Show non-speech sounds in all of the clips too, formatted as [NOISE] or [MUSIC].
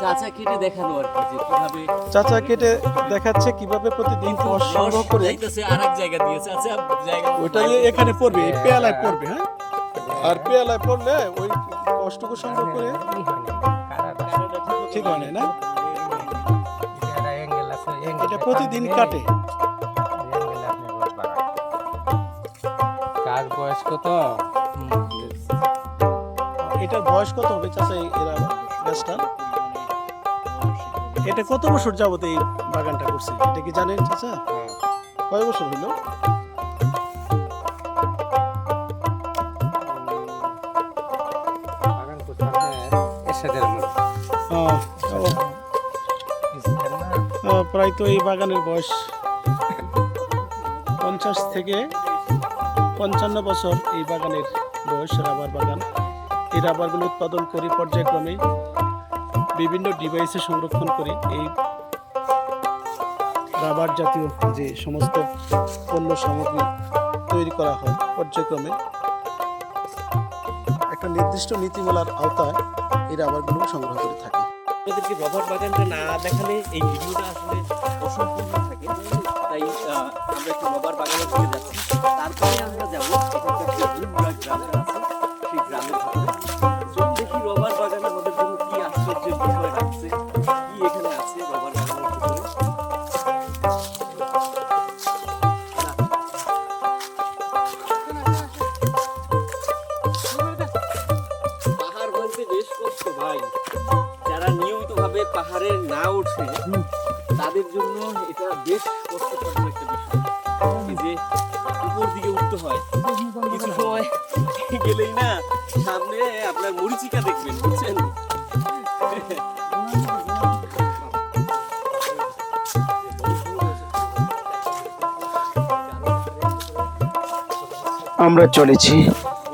চাচা কেটে দেখানো আর কি কীভাবে চাচা কেটে দেখাচ্ছে কীভাবে প্রতিদিন সংগ্রহ করে যাইতেছে আরেক জায়গা দিয়ে। চাচা জায়গা দিয়ে এখানে পড়বে এই পেয়ালায় পড়বে হ্যাঁ? আর পেয়ালায় পড়লে ওই সংগ্রহ করে ঠিক হয় না, না? এটা প্রতিদিন কাটে। কার বয়স কত? এটার বয়স কত হবে চাচা এরা গাছটা এটা কত বছর যাবত এই বাগানটা করছে? এটা কি জানেন চাচা? কয় বছর আহ, প্রায় তো এই বাগানের বয়স। পঞ্চাশ থেকে পঞ্চান্ন বছর এই বাগানের বয়স রাবার বাগান। এই রাবারগুলো উৎপাদন করি পর্যায়ক্রমে। বিভিন্ন ডিভাইসে সংরক্ষণ করি এই রাবার জাতীয় যে সমস্ত পণ্য সামগ্রী তৈরি করা হয়, পর্যায়ক্রমে একটা নির্দিষ্ট নীতিমালার আওতায় এই রাবারগুলো সংগ্রহ করে থাকে। আপনাদেরকে রবার বাগানটা না দেখালে এই ভিডিওটা আসলে অসম্পূর্ণ থাকে। তাই আমরা একটু রবার বাগানে চলে যাচ্ছি। তারপরে আমরা যাব এখানকার যে সামনে আপনার মরিচিকা দেখবেন বুঝছেন? আমরা চলেছি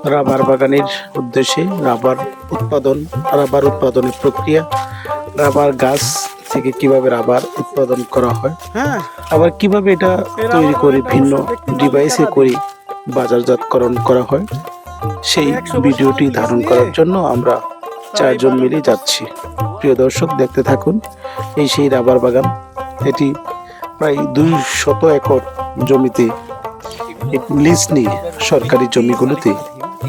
রাবার বাগানের উদ্দেশ্যে রাবার উৎপাদন রাবার উৎপাদনের প্রক্রিয়া রাবার গাছ থেকে কীভাবে রাবার উৎপাদন করা হয় হ্যাঁ। আবার কীভাবে এটা তৈরি করে ভিন্ন ডিভাইসে করে বাজারজাতকরণ করা হয়। সেই ভিডিওটি ধারণ করার জন্য আমরা চারজন মিলে যাচ্ছি। প্রিয় দর্শক দেখতে থাকুন এই সেই রাবার বাগান। এটি প্রায় দুই শত একর জমিতে লিজ নিয়ে সরকারি জমিগুলোতে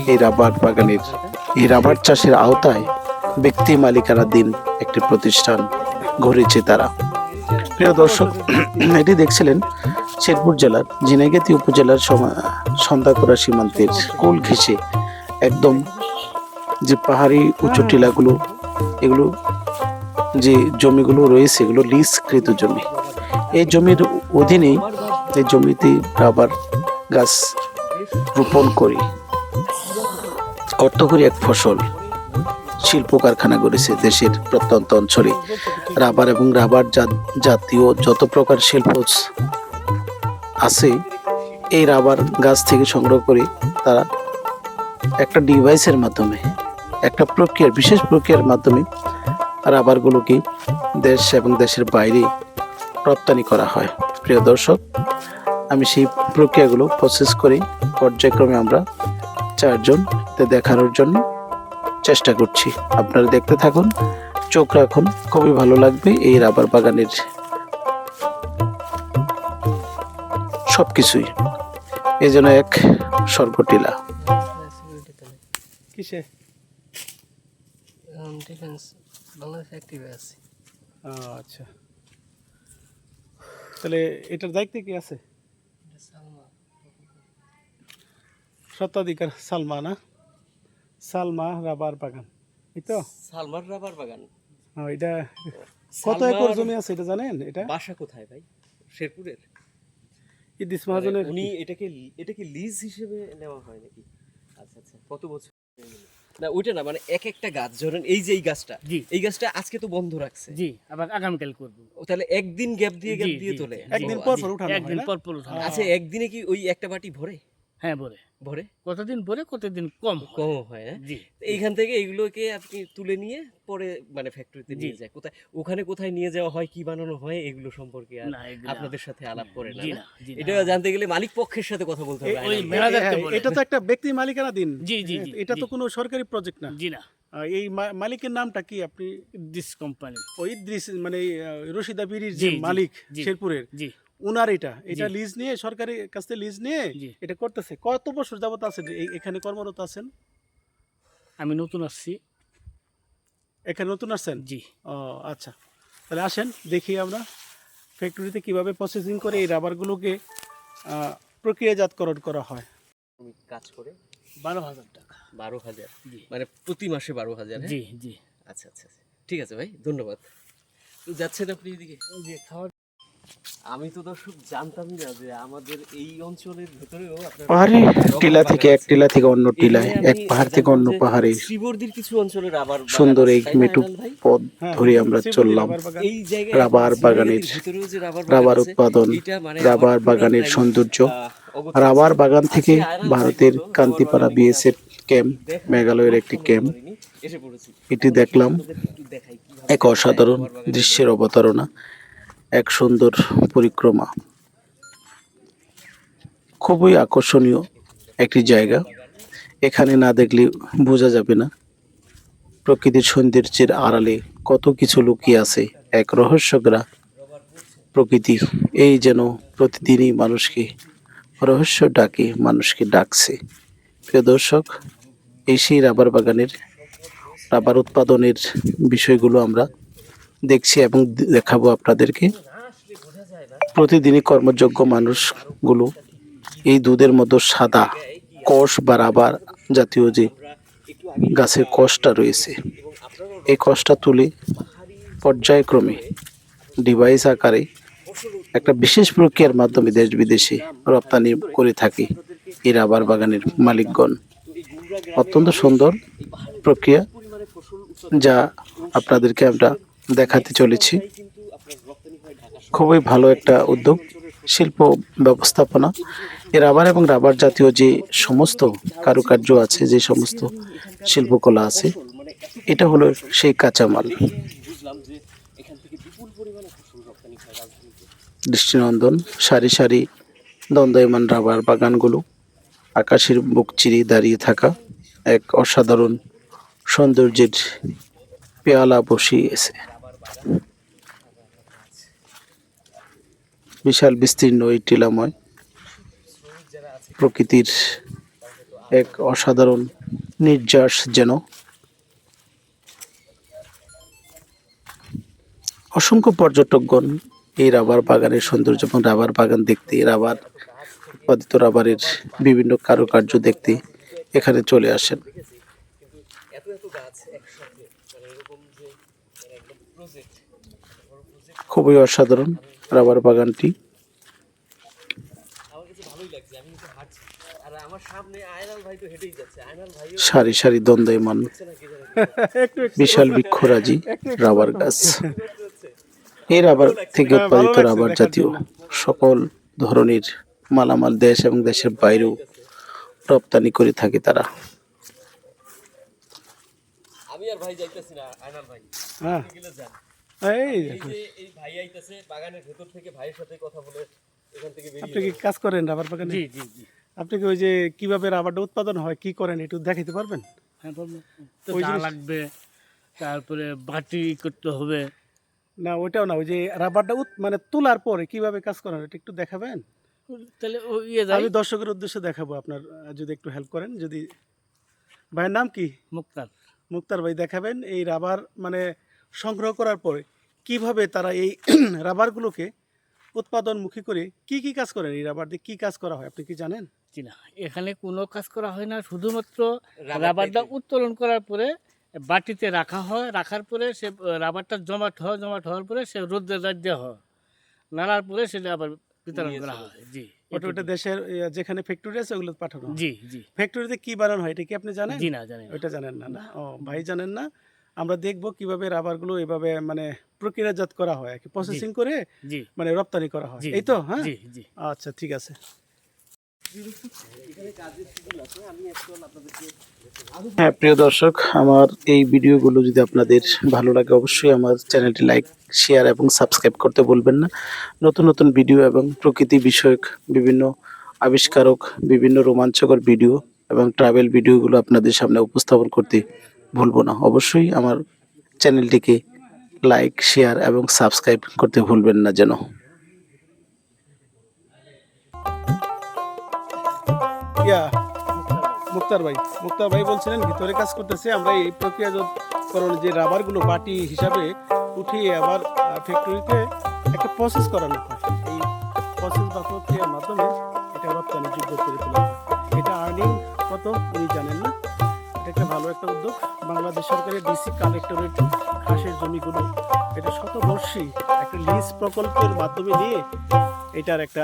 এই রাবার বাগানের এই রাবার চাষের আওতায় ব্যক্তি মালিকানাধীন একটি প্রতিষ্ঠান গড়েছে তারা। প্রিয় দর্শক [CLEARS THROAT] এটি দেখছিলেন শেরপুর জেলার ঝিনাইগাতি উপজেলার সন্ধ্যাকড়া সীমান্তের কোল ঘেঁষে একদম যে পাহাড়ি উঁচু টিলাগুলো, এগুলো যে জমিগুলো রয়েছে, এগুলো লিজকৃত জমি। এই জমির অধীনেই এই জমিতে রাবার গাছ রোপণ করি। অর্থকরী এক ফসল শিল্প কারখানা গড়েছে দেশের প্রত্যন্ত অঞ্চলে। রাবার এবং রাবার জাতীয় যত প্রকার শিল্প আছে, এই রাবার গাছ থেকে সংগ্রহ করে তারা একটা ডিভাইসের মাধ্যমে, একটা প্রক্রিয়ার, বিশেষ প্রক্রিয়ার মাধ্যমে রাবারগুলোকে দেশ এবং দেশের বাইরে রপ্তানি করা হয়। প্রিয় দর্শক, আমি সেই প্রক্রিয়াগুলো প্রসেস করে পর্যায়ক্রমে আমরা চারজন দেখানোর জন্য চেষ্টা করছি। আপনারা দেখতে থাকুন, চোখ রাখুন, খুবই ভালো লাগবে এই রাবার বাগানের সবকিছুই। এই জন্য এক স্বর্গটিলা। কিসে? ডিফেন্স বাংলাদেশ অ্যাক্টিভ আছে। আচ্ছা। তাহলে এটার দায়িত্বে কি আছে? স্বত্বাধিকার সালমা না? সালমা রাবার বাগান। এই তো? সালমার রাবার বাগান। এটা কত একর জমি আছে এটা জানেন? এটা? বাসা কোথায় ভাই? শেরপুরের? ইদিস মহাজনের উনি এটাকে এটাকে লিজ হিসেবে নেওয়া হয় নাকি? আচ্ছা আচ্ছা কত বছর? না ওইটা না মানে এক একটা গাছ ধরেন এই যে এই গাছটা এই গাছটা আজকে তো বন্ধ রাখছে। জি আবার আগামীকাল করব। তাহলে একদিন গ্যাপ দিয়ে গ্যাপ দিয়ে তোলে। একদিন পর। পর উঠানো একদিন পর পর উঠানো আচ্ছা একদিনে কি ওই একটা বাটি ভরে? হ্যাঁ বলে ভরে? কতদিন পরে কতদিন কম কম হয় হ্যাঁ? জি। এইখান থেকে এইগুলোকে আপনি তুলে নিয়ে পরে মানে ফ্যাক্টরিতে নিয়ে যায়। কোথায় ওখানে কোথায় নিয়ে যাওয়া হয় কি বানানো হয় এগুলো সম্পর্কে আর আপনাদের সাথে আলাপ করে না। এটা জানতে গেলে মালিক পক্ষের সাথে কথা বলতে হবে হ্যাঁ। এটা তো একটা ব্যক্তি মালিকানা দিন। জি জি জি এটা তো কোনো সরকারি প্রজেক্ট না। জি না। এই মালিকের নামটা কি আপনি? This company. ওই দৃশ মানে রশিদা বিড়ির যে মালিক। শেরপুরের জি। উনার এটা। এটা। লিজ নিয়ে সরকারি কাছ থেকে লিজ নিয়ে জি। এটা করতেছে। কত বছর যাবত আছেন? এই- এখানে কর্মরত আছেন? আমি নতুন আসছি। এখানে নতুন আসছেন? জি। ও আচ্ছা। তাহলে আসেন দেখি আমরা ফ্যাক্টরিতে কীভাবে প্রসেসিং করে এই রাবারগুলোকে প্রক্রিয়াজাতকরণ করা হয়। কাজ করে বারো হাজার টাকা। বারো হাজার? জি। মানে প্রতি মাসে বারো হাজার হ্যাঁ? জি জি। আচ্ছা আচ্ছা আচ্ছা। ঠিক আছে ভাই ধন্যবাদ। যাচ্ছেন আপনি এদিকে? যে খাওয়া আমি তো দর্শক জানতামই না যে আমাদের এই অঞ্চলের ভেতরেও আপনার টিলা থেকে এক টিলা থেকে অন্য টিলায় এক পাহাড় থেকে অন্য পাহাড়ে শ্রীবর্দির কিছু অঞ্চলে রাবার সুন্দর এই মেটু পথ হ্যাঁ, ধরে আমরা চললাম। এই জায়গায় রাবার বাগানের রাবার উৎপাদন মানে রাবার বাগানের সৌন্দর্য। রাবার বাগান থেকে আয়নাল ভাই ভারতের কান্তিপাড়া বিএসএফ ক্যাম্প মেঘালয়ের একটি ক্যাম্প। এটি দেখলাম এক অসাধারণ দৃশ্যের অবতারণা। এক সুন্দর পরিক্রমা। খুবই আকর্ষণীয় একটি জায়গা। এখানে না দেখলে বোঝা যাবে না। প্রকৃতির সৌন্দর্যের আড়ালে কত কিছু লুকিয়ে আছে, এক রহস্যগ্রা প্রকৃতি এই যেন প্রতিদিনই মানুষকে রহস্য ডাকে, মানুষকে ডাকছে। প্রিয় দর্শক, এই সেই রাবার বাগানের, রাবার উৎপাদনের বিষয়গুলো আমরা দেখছি এবং দেখাবো আপনাদেরকে। প্রতিদিনই কর্মযোগ্য মানুষগুলো এই দুধের মতো সাদা কষ বা রাবার জাতীয় যে গাছের কষটা রয়েছে, এই কষটা তুলে পর্যায়ক্রমে ডিভাইস আকারে একটা বিশেষ প্রক্রিয়ার মাধ্যমে দেশ বিদেশে রপ্তানি করে থাকে এই রাবার বাগানের মালিকগণ। অত্যন্ত সুন্দর প্রক্রিয়া যা আপনাদেরকে আমরা দেখাতে চলেছি। খুবই ভালো একটা উদ্যোগ, শিল্প ব্যবস্থাপনা। এই রাবার এবং রাবার জাতীয় যে সমস্ত কারুকার্য আছে, যে সমস্ত শিল্পকলা আছে, এটা হলো সেই কাঁচামাল। দৃষ্টিনন্দন, সারি সারি দণ্ডায়মান রাবার বাগানগুলো, আকাশের বুক চিরে দাঁড়িয়ে থাকা এক অসাধারণ সৌন্দর্যের পেয়ালা বসিয়েছে। বিশাল বিস্তীর্ণ এই টিলাময়। প্রকৃতির এক অসাধারণ নির্যাস যেন। অসংখ্য পর্যটকগণ এই রাবার বাগানের সৌন্দর্য এবং রাবার বাগান দেখতে রাবার উৎপাদিত রাবারের বিভিন্ন কারুকার্য দেখতে এখানে চলে আসেন। খুবই অসাধারণ। রাবার বাগানটি। আমার কাছে ভালোই লাগছে আমি কিন্তু হাঁটছি আর আমার সামনে আয়নাল ভাই তো হেঁটেই যাচ্ছে আয়নাল ভাইও সারি সারি দ্বন্দ্বয়মান হচ্ছে না কি হ্যাঁ, বিশাল বৃক্ষরাজি রাবার গাছ। এই রাবার থেকে উৎপাদিত রাবার জাতীয় সকল ধরনের মালামাল দেশ এবং দেশের বাইরেও রপ্তানি করে থাকে তারা। আমি আর ভাই যাইতেছি না আয়নাল ভাই। হ্যাঁ। আপনি গেলে যান। এই। এই ভাই আইতেছে বাগানের ভেতর থেকে ভাইয়ের সাথে কথা বলে এখান থেকে আপনি কি কাজ করেন রাবার বাগানে? জি জি জি। আপনি কি ওই যে কীভাবে রাবারটা উৎপাদন হয় কি করেন একটু দেখাইতে পারবেন? হ্যাঁ। তো লাগবে তারপরে বাটি করতে হবে। না ওইটাও না ওই যে রাবারটা মানে তোলার পরে কীভাবে কাজ করেন এটা একটু দেখাবেন? তাহলে ও ইয়ে আমি দর্শকের উদ্দেশ্যে দেখাবো আপনার যদি একটু হেল্প করেন যদি ভাইয়ের নাম কি? মুক্তার। মুক্তার ভাই দেখাবেন এই রাবার মানে সংগ্রহ করার পরে কীভাবে তারা এই [CLEARS THROAT] রাবারগুলোকে উৎপাদনমুখী করে কি কি কাজ করেন? এই রাবার দিয়ে কি কাজ করা হয়? আপনি কি জানেন? জি না এখানে কোনো কাজ করা হয় না শুধুমাত্র রাবারটা। উত্তোলন করার পরে বাটিতে রাখা হয় রাখার পরে সে রাবারটা জমাট হয় জমাট হওয়ার পরে সে রোদ্রে দেওয়া হয়। নাড়ার পরে সেটা আবার বিতরণ করা হয় জি। ওটা ওটা দেশের যেখানে ফ্যাক্টরি আছে ওগুলো পাঠানো জি জি। ফ্যাক্টরিতে কি বানানো হয়? এটা কি আপনি জানেন? জি না জানি না। ওইটা জানেন না না? ও ভাই জানেন না? আমরা দেখব কীভাবে রাবারগুলো এভাবে মানে প্রক্রিয়াজাত করা হয় আর কি প্রসেসিং করে মানে রপ্তানি করা হয়। এই তো? হ্যাঁ? জি জি। আচ্ছা ঠিক আছে। হ্যাঁ প্রিয় দর্শক আমার এই ভিডিওগুলো যদি আপনাদের ভালো লাগে অবশ্যই আমার চ্যানেলটি লাইক শেয়ার এবং সাবস্ক্রাইব করতে বলবেন না। নতুন নতুন ভিডিও এবং প্রকৃতি বিষয়ক বিভিন্ন আবিষ্কারক বিভিন্ন রোমাঞ্চকর ভিডিও এবং ট্রাভেল ভিডিওগুলো আপনাদের সামনে উপস্থাপন করতে ভুলবো না। অবশ্যই আমার চ্যানেলটিকে লাইক, শেয়ার এবং সাবস্ক্রাইব করতে ভুলবেন না যেন। মুক্তার ভাই মুক্তার ভাই বলছিলেন, ভিতরে কাজ করতেছে, আমরা এই যে রাবারগুলো বাটি হিসাবে উঠিয়ে আবার ফ্যাক্টরিতে একটা প্রসেস করানো হয়। এই প্রসেস বা প্রক্রিয়ার মাধ্যমে এটা রপ্তানিযোগ্য করে তোলা এটা আর্নিং কত, উনি জানেন না। একটা ভালো একটা উদ্যোগ বাংলাদেশ সরকারের ডিসি কালেক্টরেট ঘাসের জমিগুলো। এটা শতবর্ষী একটা লিজ প্রকল্পের মাধ্যমে নিয়ে এটার একটা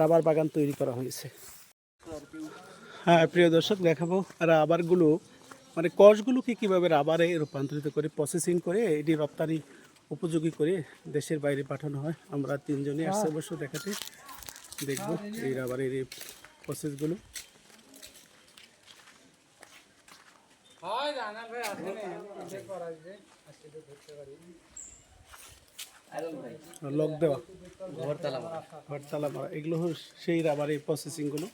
রাবার বাগান তৈরি করা হয়েছে। হ্যাঁ প্রিয় দর্শক দেখাবো রাবারগুলো। মানে কষগুলোকে কীভাবে রাবারে রূপান্তরিত করে প্রসেসিং করে এটি রপ্তানি উপযোগী করে দেশের বাইরে পাঠানো হয়। আমরা তিনজনে আসছে অবশ্য দেখাতে। দেখব এই রাবারের এই প্রসেসগুলো লক দেওয়া। ঘরতলা মারা। ঘরতালা এগুলো হলো সেই রাবারের প্রসেসিংগুলো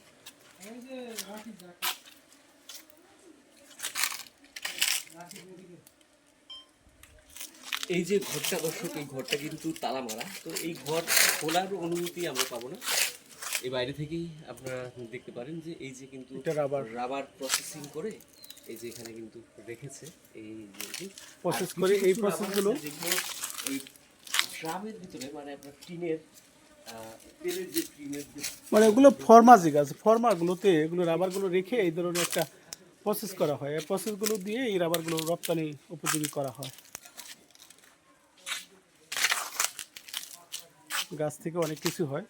এই যে ঘরটা দর্শক এই ঘরটা কিন্তু তালা মারা তো এই ঘর খোলার অনুমতি আমরা পাবো না। এই বাইরে থেকেই আপনারা দেখতে পারেন যে এই যে কিন্তু। রাবার প্রসেসিং করে এই যে এখানে কিন্তু রেখেছে এই যে Process করে এই কিছু process রাবার গুলো- আছে যেগুলো ওই ড্রামের ভিতরে মানে আপনার টিনের যে মানে ওগুলো ফর্মাজি গাছ ফর্মাগুলোতে এগুলো রাবারগুলো রেখে এই ধরনের একটা প্রসেস করা হয়। এই প্রসেসগুলো দিয়ে এই রাবারগুলো রপ্তানি উপযোগী করা হয়। গাছ থেকে অনেক কিছু হয়।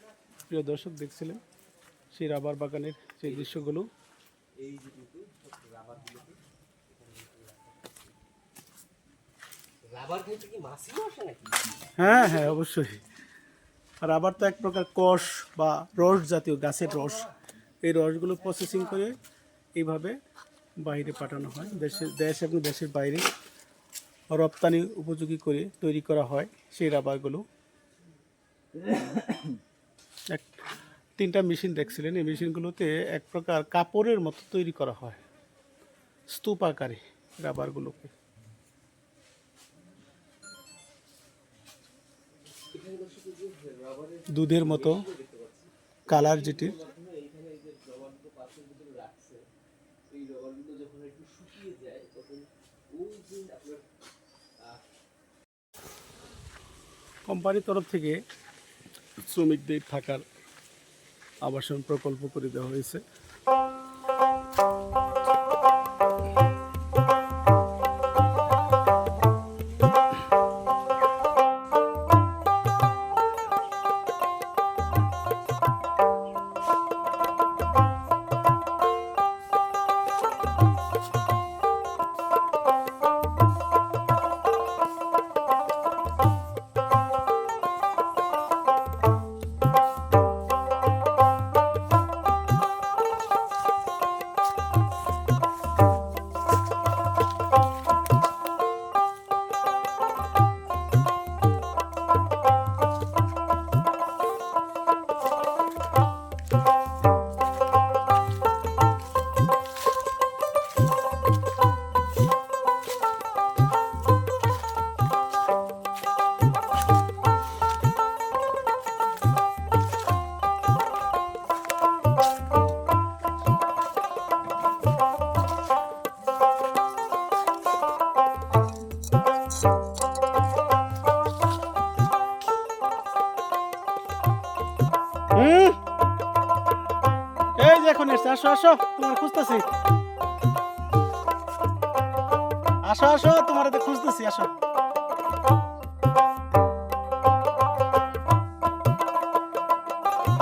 প্রিয় দর্শক দেখছিলেন সেই রাবার বাগানের সেই দৃশ্যগুলো। রাবার হ্যাঁ হ্যাঁ অবশ্যই। রাবার তো এক প্রকার কষ বা রস জাতীয় গাছের রস। এই রসগুলো প্রসেসিং করে এইভাবে বাইরে পাঠানো হয়। দেশের দেশ এবং দেশের বাইরে রপ্তানি উপযোগী করে তৈরি করা হয় সেই রাবারগুলো। এক তিনটা মেশিন দেখছিলেন। এই মেশিনগুলোতে এক প্রকার কাপড়ের মতো তৈরি করা হয়। স্তূপ আকারে রাবারগুলোকে। দুধের মতো কালার যেটি। কোম্পানির তরফ থেকে শ্রমিকদের থাকার আবাসন প্রকল্প করে দেওয়া হয়েছে। আসো তোমার খুঁজতেছি। আসো আসো তোমার খুঁজতেছি আসো।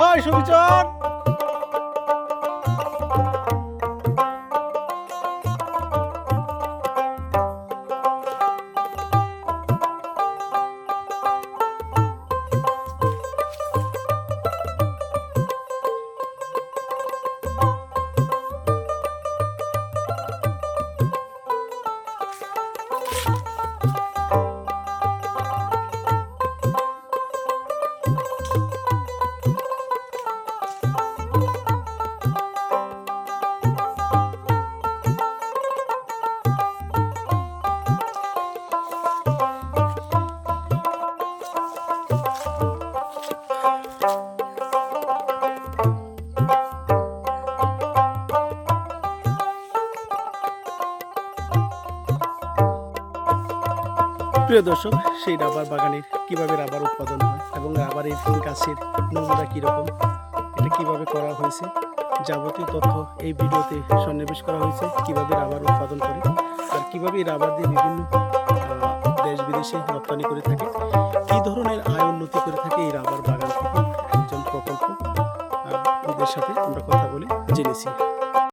ওই সুবিচন! প্রিয় দর্শক, সেই রাবার বাগানের কীভাবে রাবার উৎপাদন হয় এবং রাবারের গাছের নমুনা কীরকম, এটা কীভাবে করা হয়েছে, যাবতীয় তথ্য এই ভিডিওতে সন্নিবেশ করা হয়েছে, কীভাবে রাবার উৎপাদন করে আর কীভাবে রাবার দিয়ে বিভিন্ন দেশ বিদেশে রপ্তানি করে থাকে, কী ধরনের আয় উন্নতি করে থাকে এই রাবার বাগান থেকে, একজন প্রকল্প ওদের সাথে আমরা কথা বলে জেনেছি।